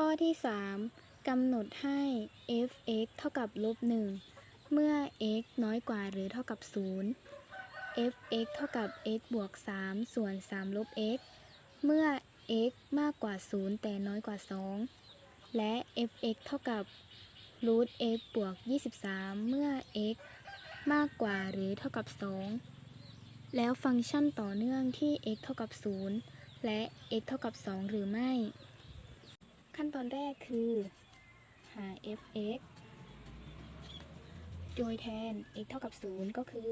ข้อที่ 3กำหนดให้ f(x) เท่ากับลบ1เมื่อ x น้อยกว่าหรือเท่ากับ 0 f(x) เท่ากับ x บวก 3 ส่วน 3 ลบ x เมื่อ x มากกว่า 0 แต่น้อยกว่า 2 และ f(x) เท่ากับ root x บวก 23 เมื่อ x มากกว่าหรือเท่ากับ 2 แล้วฟังก์ชันต่อเนื่องที่ x เท่ากับ 0 และ x เท่ากับ 2 หรือไม่ ขั้นตอนแรกคือหา f(x) โดยแทน x เท่ากับ 0 ก็คือ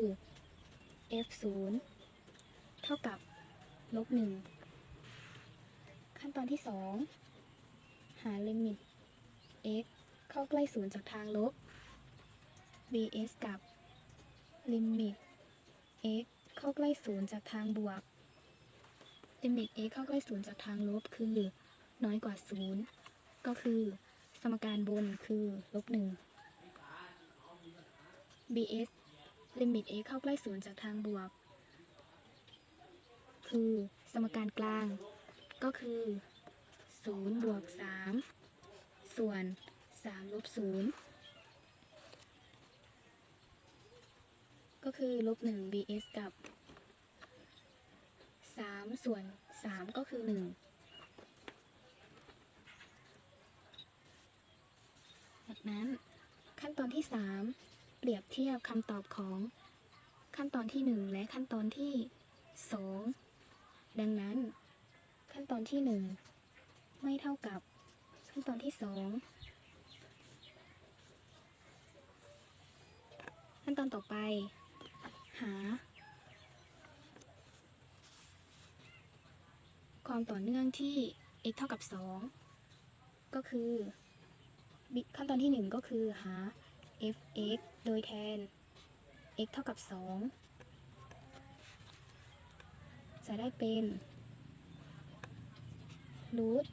f 0เท่ากับลบ1ขั้นตอนที่ 2 หาลิมิต x เข้าใกล้ 0 จากทางลบ bs กับลิมิต x เข้าใกล้ 0 จากทางบวกลิมิต x เข้าใกล้ 0 จากทางลบคือ น้อยกว่า 0 ก็คือสมการบนคือลบ 1 bs ลิมิต x เข้าใกล้0จากทางบวก คือสมการกลาง ก็คือ 0 บวก 3 ส่วน 3 ลบ 0 ก็คือลบ 1 bs กับ 3 ส่วน 3 ก็คือ 1 จาก นั้น ขั้นตอนที่ 3 เปรียบเทียบคำตอบของขั้นตอนที่ 1 และขั้นตอนที่ 2 ดังนั้น ขั้นตอนที่ 1 ไม่เท่ากับขั้นตอนที่ 2 ขั้นตอนต่อไป หา ความต่อเนื่องที่ x เท่ากับ 2 ก็คือ ขั้นตอนที่ 1 ก็คือหา f(x) โดยแทน x เท่ากับ 2 จะได้เป็นรูท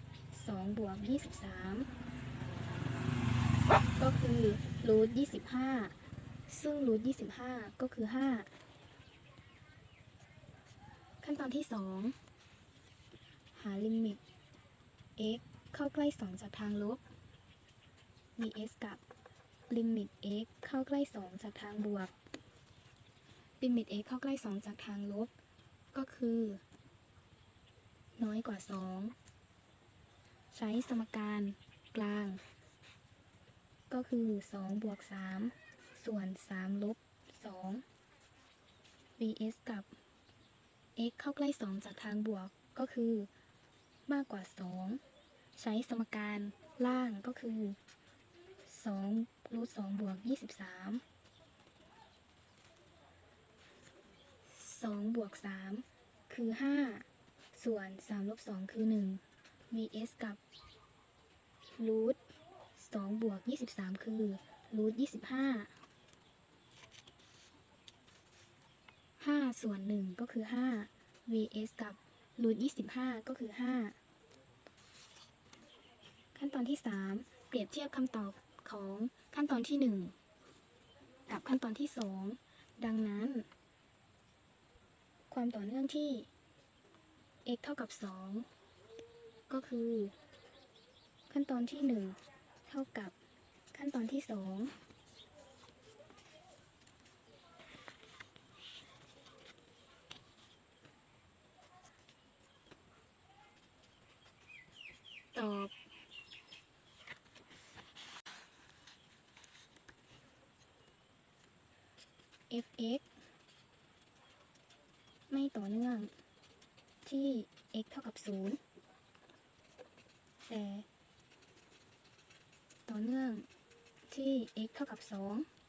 2บวก23ก็คือรูท25ซึ่งรูท25ก็คือ5ขั้นตอนที่2หาลิมิต x เข้าใกล้2จากทางลบ vs กับลิมิต x เข้าใกล้ 2 จากทางบวกลิมิต x เข้าใกล้ 2 จากทางลบ ก็คือ น้อยกว่า 2 ใช้สมการกลาง ก็คือ 2 บวก 3 ส่วน 3 ลบ 2 vs กับ x เข้าใกล้ 2 จากทางบวก ก็คือ มากกว่า 2 ใช้สมการล่างก็คือ 2รูท2บวก23 2บวก3คือ5ส่วน3ลบ2คือ1 vs กับรูท2บวก23คือรูท25 5ส่วน1ก็คือ5 vs กับรูท25ก็คือ5ขั้นตอนที่3เปรียบเทียบคำตอบ ของขั้นตอนที่ 1 กับขั้นตอนที่ 2 ดังนั้น ความต่อเนื่องที่ x เท่ากับ 2 ก็คือ ขั้นตอนที่ 1 เท่ากับขั้นตอนที่ 2ตอบ fx ไม่ต่อเนื่อง ที่ x เท่ากับ 0 แต่ ต่อเนื่องที่ x เท่ากับ 2